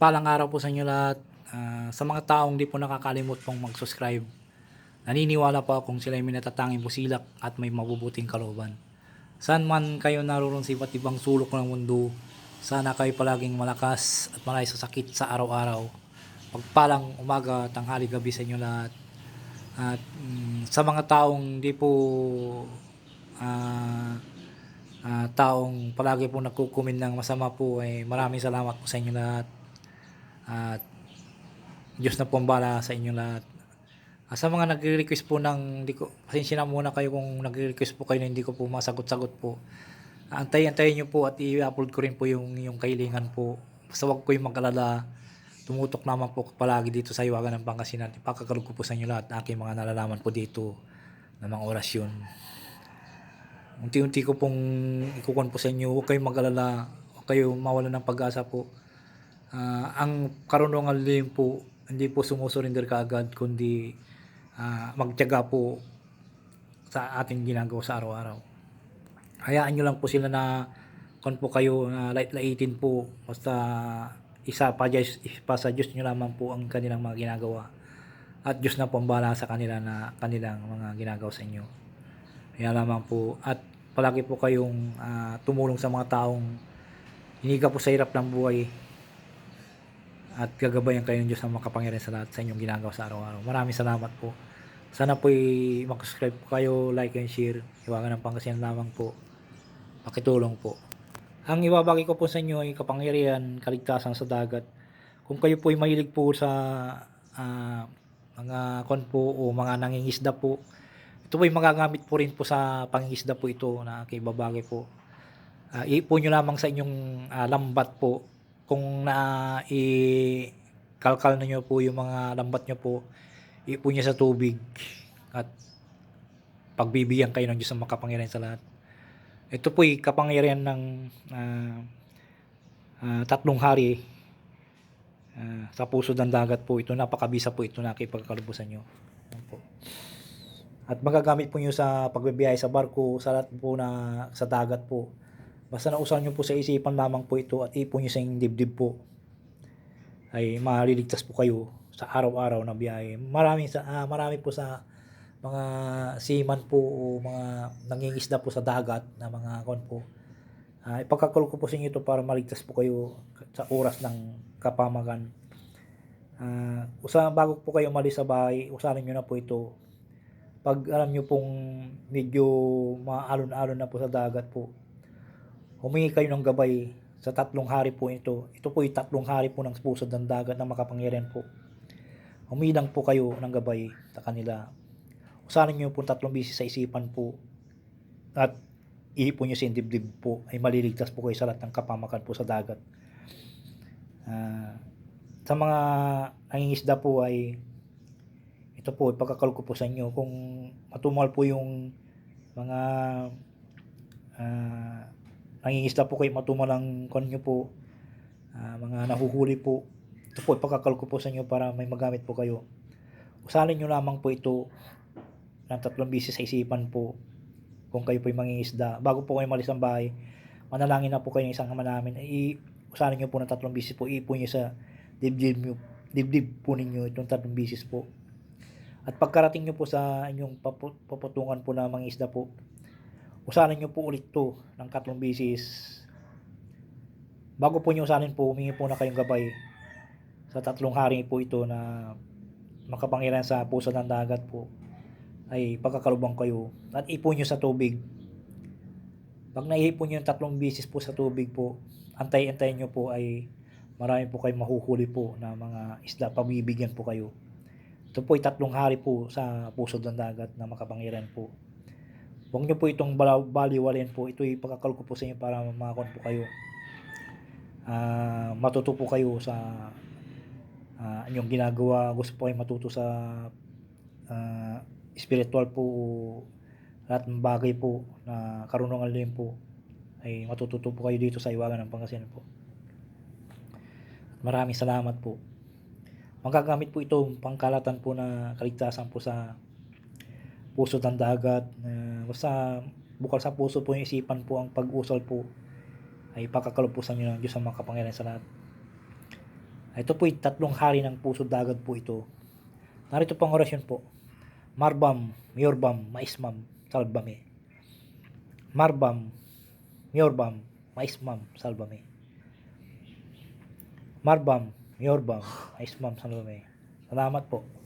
Mapagpalang araw po sa inyo lahat. Ah, sa mga taong di po nakakalimot pong mag-subscribe, naniniwala po akong sila ay may natatanging busilak at may mabubuting kalooban. Saan man kayo naroon sa iba't ibang sulok ng mundo, sana kayo palaging malakas at malay sa sakit sa araw-araw. Pagpalang umaga, tanghali, gabi sa inyo lahat. At mm, sa mga taong di po ah, ah, taong palagi po nagkukumin ng masama po ay maraming salamat po sa inyo lahat. At Diyos na po ang bala sa inyo lahat. Ah, sa mga nagre-request po ng, hindi ko, pasensya na muna kayo kung nagre-request po kayo na hindi ko po masagot-sagot po. Antayin-antayin nyo po at i-upload ko rin po yung, yung kahilingan po. Basta wag ko yung mag-alala. Tumutok naman po palagi dito sa Iwagan ng Pangasinan. Ipakakalog ko po sa inyo lahat aking mga nalalaman po dito ng mga orasyon. Unti-unti ko pong ikukon po sa inyo. Huwag kayong mag-alala. Huwag kayong mawala ng pag-asa po. Ah, ang karunungan din po, hindi po sumusurrender kaagad, kundi ah, magtiyaga po sa ating ginagawa sa araw-araw. Hayaan nyo lang po sila na kung po kayo na light-lightin po, basta isa pa, Diyos, pa sa Diyos nyo lamang po ang kanilang mga ginagawa. At Diyos na po ang sa kanila na kanilang mga ginagawa sa inyo. Kaya lamang po, at palagi po kayong ah, tumulong sa mga taong hiniga po sa hirap ng buhay at gagabayan kayo ng Diyos na makapangyarihan sa lahat sa inyong ginagawa sa araw-araw. Maraming salamat po. Sana po mag-subscribe po kayo, like and share. Iwagan ng Pangasinan lamang po. Pakitulong po. Ang ibabagi ko po sa inyo ay kapangyarihan, kaligtasan sa dagat. Kung kayo po ay mahilig po sa ah, mga kon po o mga nangingisda po, ito po ay magagamit po rin po sa pangingisda po ito na kay babagi po. Uh, ipo nyo lamang sa inyong ah, lambat po kung na i kalkal na nyo po yung mga lambat nyo po ipo nyo sa tubig at pagbibigyan kayo ng Diyos ng makapangyarihan sa lahat. Ito po ay kapangyarihan ng ah, ah, tatlong hari ah, sa puso ng dagat po. Ito napakabisa po ito na kipagkalubusan nyo. Po. at magagamit po nyo sa pagbibiyahe sa barko sa lahat po na sa dagat po Basta nausan nyo po sa isipan lamang po ito at ipon nyo sa inyong dibdib po ay maliligtas po kayo sa araw-araw na biyahe. Marami sa ah, marami po sa mga seaman po o mga nangingisda po sa dagat na mga kon po. Uh, ipagkakul ko po sa inyo ito para maligtas po kayo sa oras ng kapamagan. Uh, usa bago po kayo umalis sa bahay, usarin nyo na po ito. Pag alam nyo pong medyo maalon-alon na po sa dagat po, humingi kayo ng gabay sa tatlong hari po ito. Ito po yung tatlong hari po ng pusod ng dagat na makapangyarihan po. Humilang po kayo ng gabay sa kanila. Usarin nyo po tatlong bisis sa isipan po at ihipon nyo sa dibdib po ay maliligtas po kayo sa lahat ng kapamakan po sa dagat. Uh, sa mga nangingisda po ay ito po, ipagkakal ko po sa inyo kung matumal po yung mga uh, nangingisda po kayo matumalang kon nyo po. Uh, mga nahuhuli po. Ito po ipakakal ko po sa inyo para may magamit po kayo. Usalin nyo lamang po ito ng tatlong bisis sa isipan po kung kayo po yung mangingisda. Bago po kayo malis ng bahay manalangin na po kayo ng isang ama namin. I usalin nyo po ng tatlong bisis po. Ipo nyo sa dibdib nyo dibdib po ninyo itong tatlong bisis po. At pagkarating nyo po sa inyong paputungan po na mangingisda po usanin nyo po ulit to ng katlong bisis. Bago po nyo usanin po, humingi po na kayong gabay sa tatlong hari po ito na makapangyarihan sa puso ng dagat po ay pagkakalubang kayo at ipon nyo sa tubig. Pag naihipon nyo yung tatlong bisis po sa tubig po, antay-antayin nyo po ay marami po kayo mahuhuli po na mga isda, pabibigyan po kayo. Ito po ay tatlong hari po sa puso ng dagat na makapangyarihan po. Huwag nyo po itong baliwalin po. Ito ipakakal ko po sa inyo para makakon po kayo. Uh, matuto po kayo sa uh, inyong ginagawa. Gusto po kayo matuto sa uh, spiritual po lahat ng bagay po na karunungan din po ay matututo po kayo dito sa Iwagan ng Pangasinan po. Maraming salamat po. Magagamit po ito pangkalatan po na kaligtasan po sa puso ng dagat. Uh, basta bukal sa puso po yung isipan po ang pag-usal po ay sa inyo ng Diyos ang makapangyarihan sa lahat. Ito po yung tatlong hari ng puso dagat po ito. Narito pang orasyon po. Marbam, Miorbam, Maismam, Salbame. Marbam, Miorbam, Maismam, Salbame. Marbam, Miorbam, Maismam, Salbame. Salamat po.